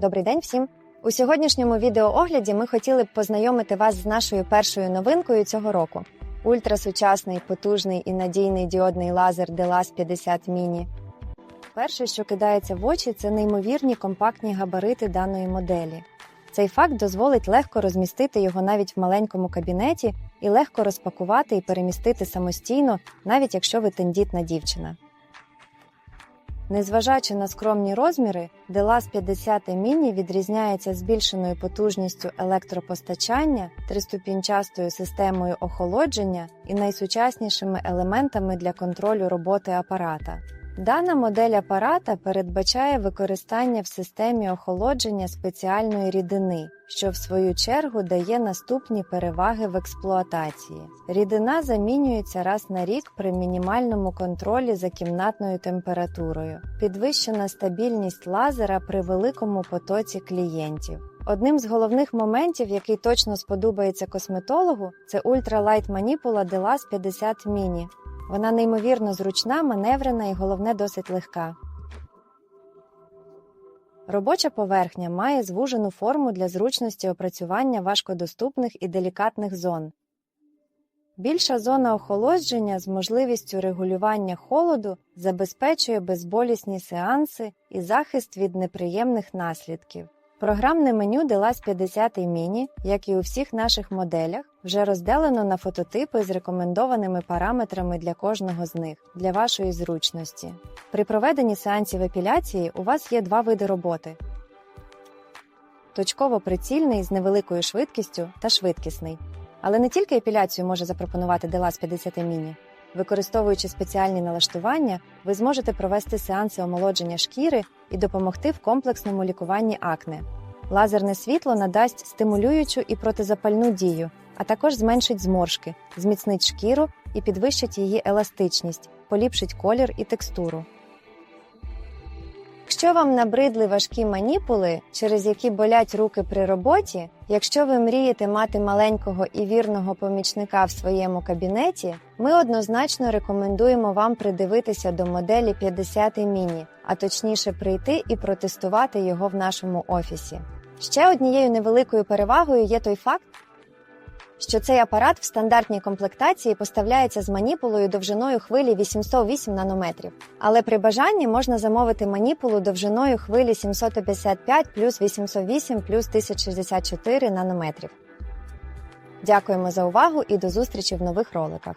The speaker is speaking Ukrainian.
Добрий день всім! У сьогоднішньому відеоогляді ми хотіли б познайомити вас з нашою першою новинкою цього року: ультрасучасний, потужний і надійний діодний лазер DeLas 50 Mini. Перше, що кидається в очі, це неймовірні компактні габарити даної моделі. Цей факт дозволить легко розмістити його навіть в маленькому кабінеті і легко розпакувати і перемістити самостійно, навіть якщо ви тендітна дівчина. Незважаючи на скромні розміри, Делас 50 міні відрізняється збільшеною потужністю електропостачання, триступінчастою системою охолодження і найсучаснішими елементами для контролю роботи апарата. Дана модель апарата передбачає використання в системі охолодження спеціальної рідини, що в свою чергу дає наступні переваги в експлуатації. Рідина замінюється раз на рік при мінімальному контролі за кімнатною температурою, підвищена стабільність лазера при великому потоці клієнтів. Одним з головних моментів, який точно сподобається косметологу, це ультралайт маніпула DeLas 50 Mini. Вона неймовірно зручна, маневрена і головне досить легка. Робоча поверхня має звужену форму для зручності опрацювання важкодоступних і делікатних зон. Більша зона охолодження з можливістю регулювання холоду забезпечує безболісні сеанси і захист від неприємних наслідків. Програмне меню DeLas 50 Mini, як і у всіх наших моделях, вже розделено на фототипи з рекомендованими параметрами для кожного з них для вашої зручності. При проведенні сеансів епіляції у вас є два види роботи: точково-прицільний з невеликою швидкістю та швидкісний. Але не тільки епіляцію може запропонувати DeLas 50 Mini. Використовуючи спеціальні налаштування, ви зможете провести сеанси омолодження шкіри і допомогти в комплексному лікуванні акне. Лазерне світло надасть стимулюючу і протизапальну дію, а також зменшить зморшки, зміцнить шкіру і підвищить її еластичність, поліпшить колір і текстуру. Якщо вам набридли важкі маніпули, через які болять руки при роботі, якщо ви мрієте мати маленького і вірного помічника в своєму кабінеті, ми однозначно рекомендуємо вам придивитися до моделі 50 Mini, а точніше прийти і протестувати його в нашому офісі. Ще однією невеликою перевагою є той факт, що цей апарат в стандартній комплектації поставляється з маніпулою довжиною хвилі 808 нанометрів. Але при бажанні можна замовити маніпулу довжиною хвилі 755 плюс 808 плюс 1064 нанометрів. Дякуємо за увагу і до зустрічі в нових роликах.